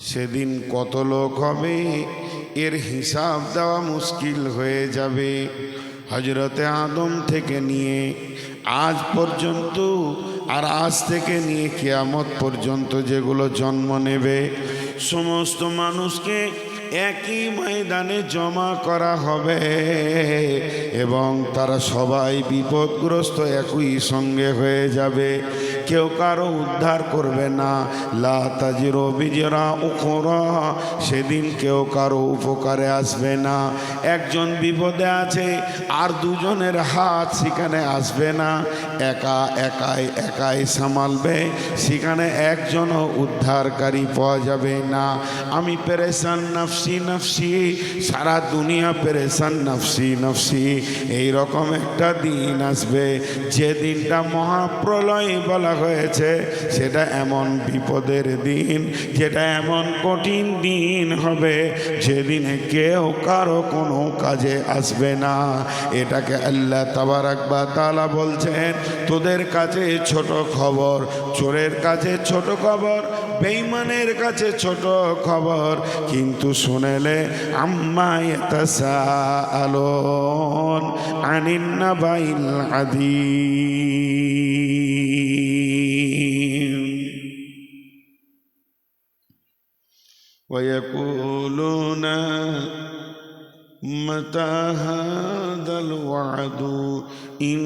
সেদিন কত লোক হবে, এর হিসাব দেওয়া মুশকিল হয়ে যাবে। হজরতে আদম থেকে নিয়ে আজ পর্যন্ত আর আজ থেকে নিয়ে কেয়ামত পর্যন্ত যেগুলো জন্ম নেবে, সমস্ত মানুষকে একই ময়দানে জমা করা হবে এবং তারা সবাই বিপদগ্রস্ত একই সঙ্গে হয়ে যাবে। কেউ কারও উদ্ধার করবে না। লা তাজিরো বিজরা উখরা, সেদিন কেউ কারও উপকারে আসবে না। একজন বিপদে আছে, আর দুজনের হাত সেখানে আসবে না। একা একাই একাই সামালবে, সেখানে একজনও উদ্ধারকারী পাওয়া যাবে না। আমি পেরেশান নফসি নফসি, সারা দুনিয়া পেরেশান নফসি নফসি। এই রকম একটা দিন আসবে। যে দিনটা মহাপ্রলয় বলা হয়েছে, সেটা এমন বিপদের দিন যেটা এমন কঠিন দিন হবে, যেদিনে কেউ কারও কোনো কাজে আসবে না। এটাকে আল্লাহ তাবারাকবা তালা বলছেন, তোদের কাছে ছোট খবর, চোরের কাছে ছোট খবর বেইমানের কাছে ছোট খবর, কিন্তু শুনেলে আম্মায় আলোন আনিন্না বাইল আদি ويقولون متى هذا الوعد إن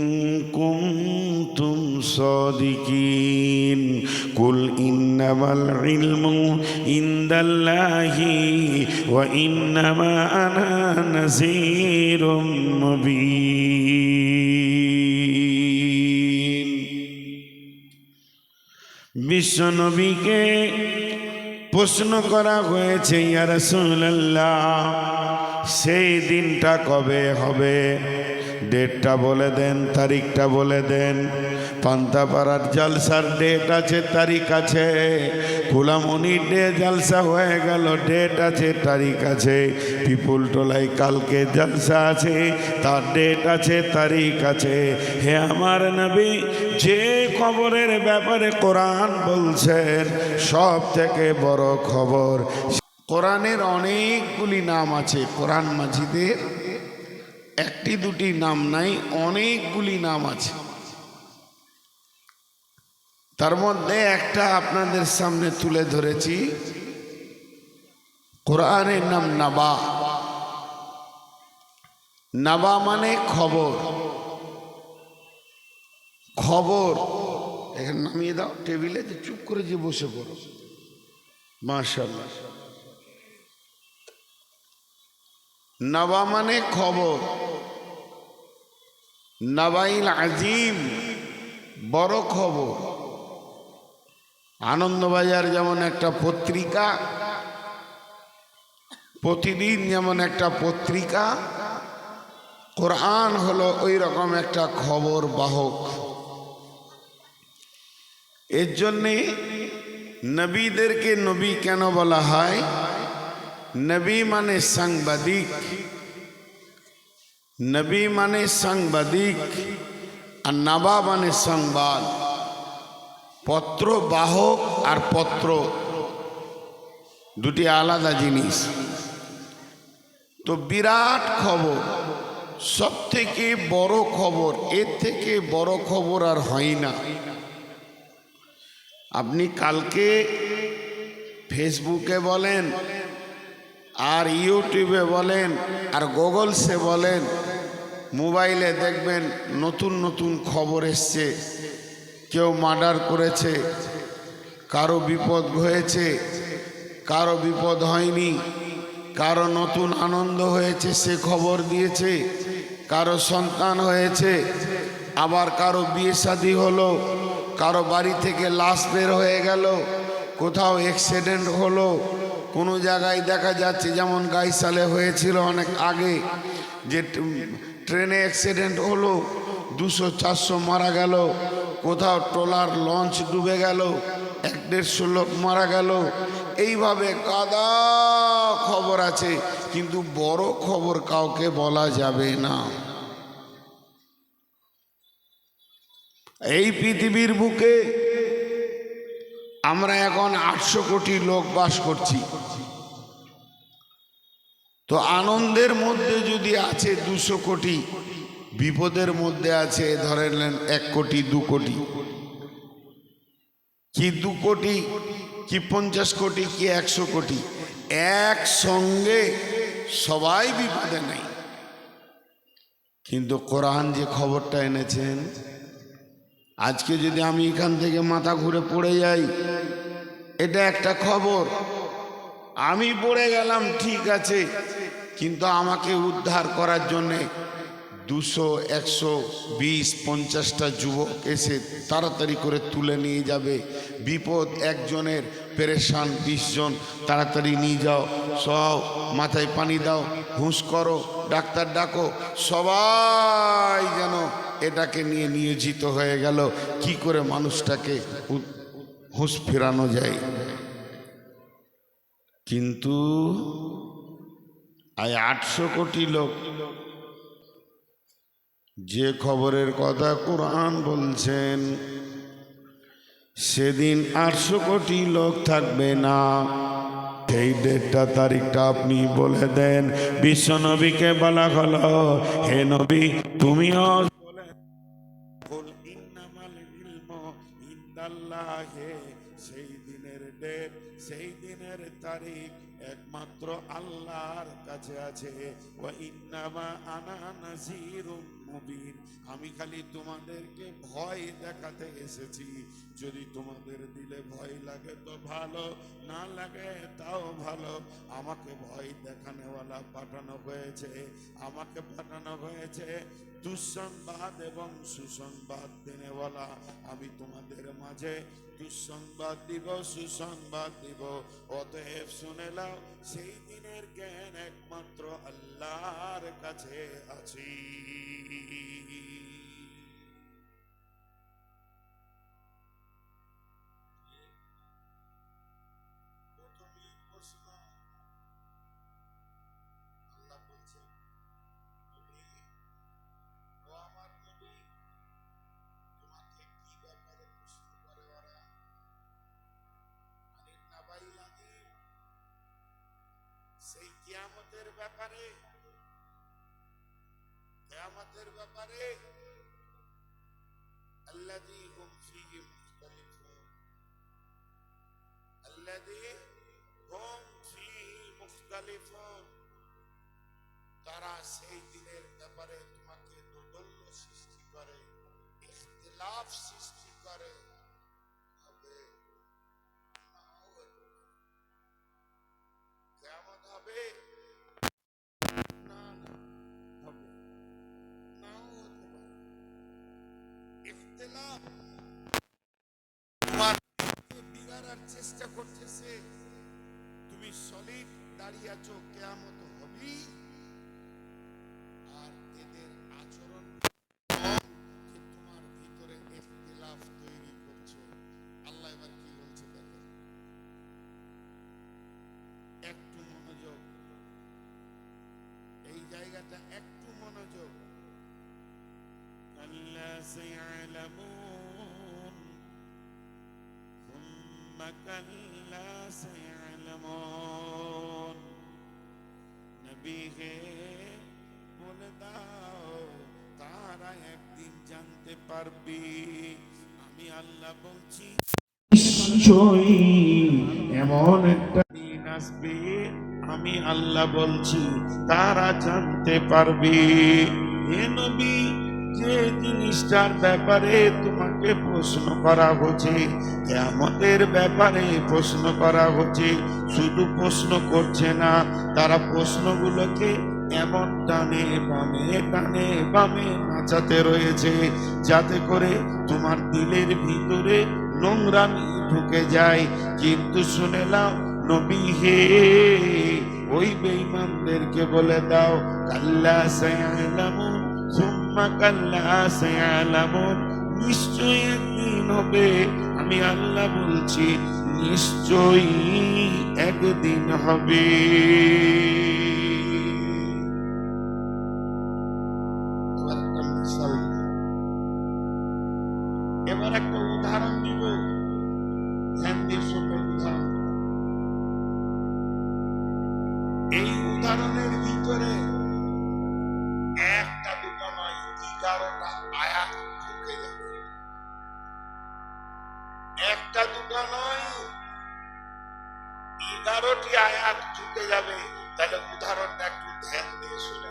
كنتم صادقين قل إنما العلم عند الله وإنما أنا نذير مبين বিশ্বনবীকে প্রশ্ন করা হয়েছে, ইয়া রাসূলুল্লাহ, সেই দিনটা কবে হবে? ডেটটা বলে দেন, তারিখটা বলে দেন। পান্তাপাড়ার জালসার ডেট আছে, তারিখ আছে। কুলামনির ডে জালসা হয়ে গেল, ডেট আছে, তারিখ আছে। পিপুল টোলাই কালকে জালসা আছে, তার ডেট আছে, তারিখ আছে। হে আমার নবী যে খবরের ব্যাপারে কোরআন বলছেন, সব থেকে বড় খবর, কোরআনের অনেকগুলি নাম আছে, কোরআন মাজিদের একটি দুটি নাম নাই, অনেকগুলি নাম আছে। তার মধ্যে একটা আপনাদের সামনে তুলে ধরেছি, কোরআনের নাম নাবা। নাবা মানে খবর। খবর। এখানে নামিয়ে দাও, টেবিলে চুপ করে যে বসে পড়ো। মাশাল্লাহ নবা মানে খবর। নবাইল আজিম, বড় খবর। আনন্দবাজার যেমন একটা পত্রিকা, প্রতিদিন যেমন একটা পত্রিকা, কোরআন হলো ওই রকম একটা খবর বাহক। এর জন্যে নবীদেরকে নবী কেন বলা হয়? নবী মানে সাংবাদিক। নবী মানে সাংবাদিক আর নাবা মানে সংবাদ। পত্র বাহক আর পত্র দুটি আলাদা জিনিস। তো বিরাট খবর সব থেকে বড় খবর, এর থেকে বড় খবর আর হয় না। আপনি কালকে ফেসবুকে বলেন, আর ইউটিউবে বলেন, আর গুগলসে বলেন, মোবাইলে দেখবেন নতুন নতুন খবর এসছে। কেউ মার্ডার করেছে, কারও বিপদ হয়েছে, কারও বিপদ হয়নি, কারও নতুন আনন্দ হয়েছে, সে খবর দিয়েছে, কারও সন্তান হয়েছে, আবার কারও বিয়ে শাদী হলো কারও বাড়ি থেকে লাশ বের হয়ে গেল, কোথাও অ্যাক্সিডেন্ট হলো, কোনো জায়গায় দেখা যাচ্ছে যেমন গাইসালে হয়েছিল অনেক আগে, যে ট্রেনে অ্যাক্সিডেন্ট হলো, দুশো চারশো মারা গেল, কোথাও ট্রলার লঞ্চ ডুবে গেল, এক দেড়শো লোক মারা গেল। এইভাবে কাদা খবর আছে, কিন্তু বড় খবর কাউকে বলা যাবে না। এই পৃথিবীর বুকে আমরা এখন আটশো কোটি লোক বাস করছি। তো আনন্দের মধ্যে যদি আছে দুশো কোটি, বিপদের মধ্যে আছে ধরে নেন এক কোটি, দু কোটি। কি দু কোটি, কি পঞ্চাশ কোটি, কি একশো কোটি, একসঙ্গে সবাই বিপদে নেই। কিন্তু কোরআন যে খবরটা এনেছেন আজকে যদি আমি এখান থেকে মাথা ঘুরে পড়ে যাই, এটা একটা খবর। আমি পড়ে গেলাম, ঠিক আছে, কিন্তু আমাকে উদ্ধার করার জন্যে দুশো, একশো, বিশ, পঞ্চাশটা যুবক এসে তাড়াতাড়ি করে তুলে নিয়ে যাবে। বিপদ একজনের, পেরেশান বিশ জন, তাড়াতাড়ি নিয়ে যাও। সব মাথায় পানি দাও। হুঁশ করো, ডাক্তার ডাকো, সবাই যেন এটাকে নিয়ে নিয়োজিত হয়ে গেল। কি করে মানুষটাকে হুঁশ ফেরানো যায়? কিন্তু আয় আটশো কোটি লোক, যে খবরের কথা কোরআন বলছেন, সেদিন আটশো কোটি লোক থাকবে না। সেই ডেটটা তারিখটা আপনি বলে দেন। বিশ্ব নবীকে বলা হলো, হে নবী, তুমিও সেই দিনের ডেট, সেই দিনের তারিখ একমাত্র আল্লাহর কাছে আছে। ওয়া ইন্নামা আনা নাযীরুম মুবিন আমি খালি তোমাদেরকে ভয় দেখাতে এসেছি। যদি তোমাদের দিলে ভয় লাগে তো ভালো, না লাগে তাও ভালো। আমাকে ভয় দেখানেওয়ালা পাঠানো হয়েছে, আমাকে পাঠানো হয়েছে। দুঃসংবাদ এবং সুসংবাদ দেনেওয়ালা, আমি তোমাদের মাঝে দুঃসংবাদ দিব, সুসংবাদ দিব। অতএব শুনে লাও সেই দিনের জ্ঞান একমাত্র আল্লাহর কাছে আছি। সেই কিয়ামতের ব্যাপারে কিয়ামতের ব্যাপারে الذي هم فيه مختلفون الذي هم فيه مختلفون তারা সেই দিনের ব্যাপারে তোমাকে দোদল্য সৃষ্টি করে ইখতিলাফ সৃষ্টি ইখতিলাফ তোমার বিগাড়ার চেষ্টা করতেছে তুমি সলিড দাঁড়িয়ে আছো আর এদের আচরণ ভিতরে তৈরি আল্লাহ এবার কি বলছে একটু মনোযোগ। এই জায়গাটা একটু মনোযোগ। كلا سيعلمون ثم كلا سيعلمون নবী হে বলে দাও তারা একদিন জানতে পারবি আমি আল্লাহ বলছি নিশ্চয়ই এমন একটা দিন আসবে আমি আল্লাহ বলছি তারা জানতে পারবে হে নবী যে জিনিসটার ব্যাপারে তোমাকে প্রশ্ন করা হচ্ছে আমাদের ব্যাপারে প্রশ্ন করা হচ্ছে, শুধু প্রশ্ন করছে না, তারা প্রশ্নগুলোকে এমন টানে বামে টানে বামে নাচাতে রয়েছে, যাতে করে তোমার দিলের ভিতরে নোংরামি ঢুকে যায়। কিন্তু শুনে নাও, নবী হে, ওই বেঈমানদেরকে বলে দাও, কাল্লা সায়ালামুন নিশ্চয়ই একদিন হবে। আমি আল্লাহ বলছি, নিশ্চয়ই একদিন হবে। এবার একটা উদাহরণ দিব ধ্যান দিয়ে উদাহরণ এই উদাহরণের ভিতরে এগারোটি আয়াত ঢুকে যাবে তাহলে উদাহরণটা একটু ধ্যান দিয়ে শুনে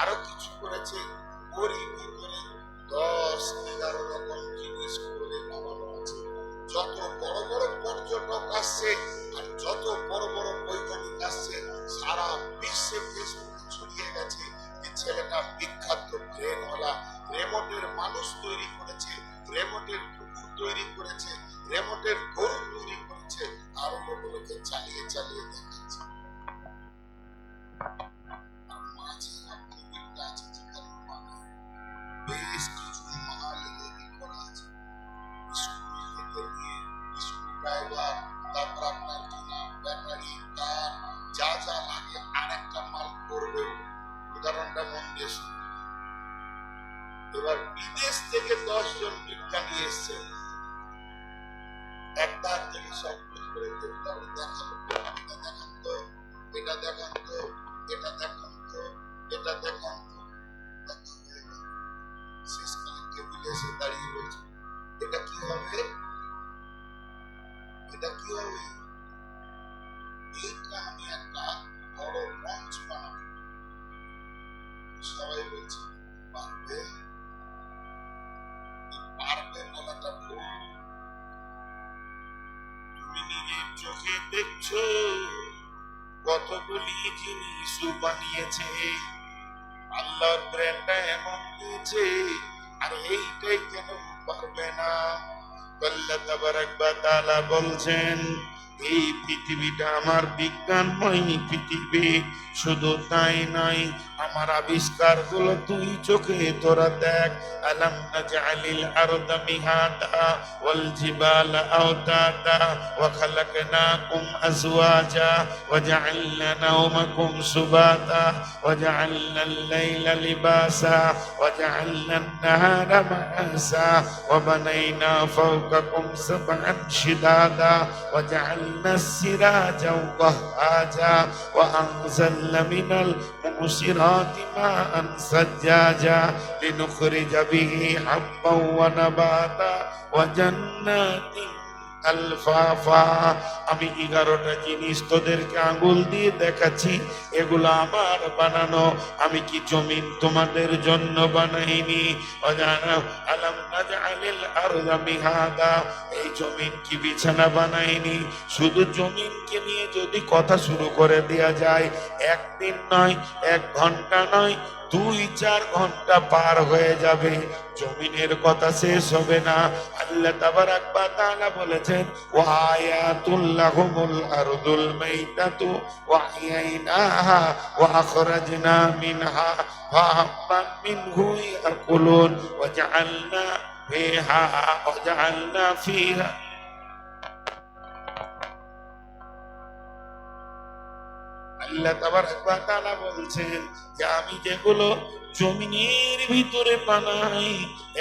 আরও কিছু করেছে। ভিতরে দশ, এগারো রকম জিনিস করে আছে। যত বড় বড় পর্যটক আসছে আর যত বড় বড় বৈজ্ঞানিক আসছে, সারা বিশ্বে ছড়িয়ে গেছে যে ছেলেটা বিখ্যাত ব্রেনওয়ালা রেমোটের বানিয়েছে। আল্লাহর ব্র্যান্ডটা এমন দিয়েছে আর এইটাই কেন পারবে না। কল্লা তাবারাক বা তালা বলছেন এই পৃথিবীটা আমার বিজ্ঞানময় পৃথিবী শুধু তাই নয়। আমার আবিষ্কারগুলো তুই চোখে তোরা দেখ। আলাম নাজআলিল আরদা মিহাদা ওয়াল জিবালা আওতাদা ওয়া খালাকনাকুম আজওয়াজা ওয়া জাআলনা নাওমাকুম সুবাতা ওয়া জাআলনা আল-লাইলা লিবাসা ওয়া জাআলনা আন-নাহারা মা'াসা ওয়া বানাইনা ফাওকাকুম সাব'আন শিদাদা ওয়া জাআলনা السراجا وهاجا وأنزلنا من المعصرات ماء سجاجا لنخرج به حبا ونباتا وجنات আলফাফা আমি এগারোটা জিনিস তোদেরকে আঙ্গুল দিয়ে দেখাচ্ছি। এগুলো আমার বানানো। আমি কি জমিন তোমাদের জন্য বানাইনি? আলাম নাজআলিল আরদা মিহাদা। এই জমিন কি বিছানা বানাইনি? শুধু জমিনকে নিয়ে যদি কথা শুরু করে দেয়া যায়, একদিন নয়, এক ঘণ্টা নয় দুই চার ঘণ্টা পার হয়ে যাবে। জমিনের কথা শেষ হবে না। আল্লাহ তাবারাক ওয়া তাআলা বলেছেন, ওয়া আয়াতুল লাহুমুল আরদুল মাইতাতু ওয়া আহইনাহা ওয়া আখরাজনা মিনহা ফাহাব্বান মিনহু ইয়াকুলুন ওয়া জাআলনা ফিহা ওয়া জাআলনা ফিহা আল্লাহ বলছেন যে, আমি যেগুলো জমিনের ভিতরে বানাই,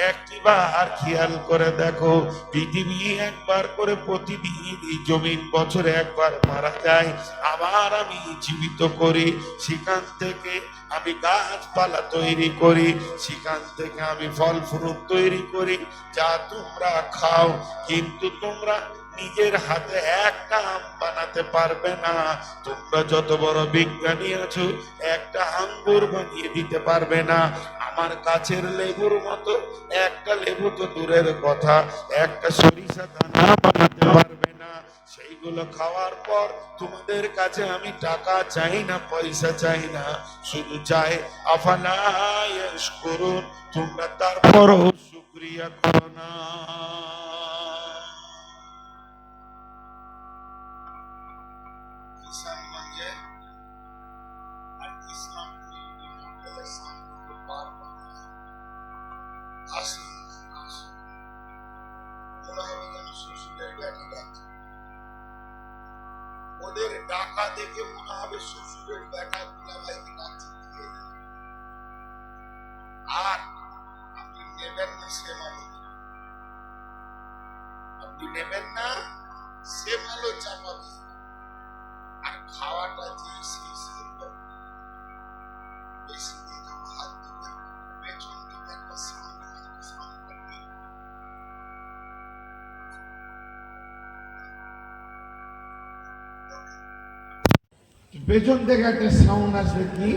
একটিবার খেয়াল করে দেখো, পৃথিবী একবার করে প্রতিদিন এই জমিন বছরে একবার মারা যায়। আবার আমি জীবিত করি, সেখান থেকে আমি গাছপালা তৈরি করি, সেখান থেকে আমি ফল ফ্রুট তৈরি করি, যা তোমরা খাও, কিন্তু তোমরা নিজের হাতে একটা আম বানাতে পারবে না। তোমরা যত বড় বিজ্ঞানী আছো, একটা আঙ্গুর বানিয়ে দিতে পারবে না। আমার গাছের লেবুর মতো একটা লেবু তো দূরের কথা, একটা সরিষা দানা বানাতে পারবে না। সেইগুলো খাওয়ার পর তোমাদের কাছে আমি টাকা চাই না, পয়সা চাই না। শুধু চাই আফানায়াস করুন তোমরা তারপরও শুক্রিয়া করো না। সে ভালো আপনি নেবেন না। সে ভালো চাপাবে আর খাওয়াটা থেকে একটা পেছন থেকে একটা সাউন্ড আসবে কি?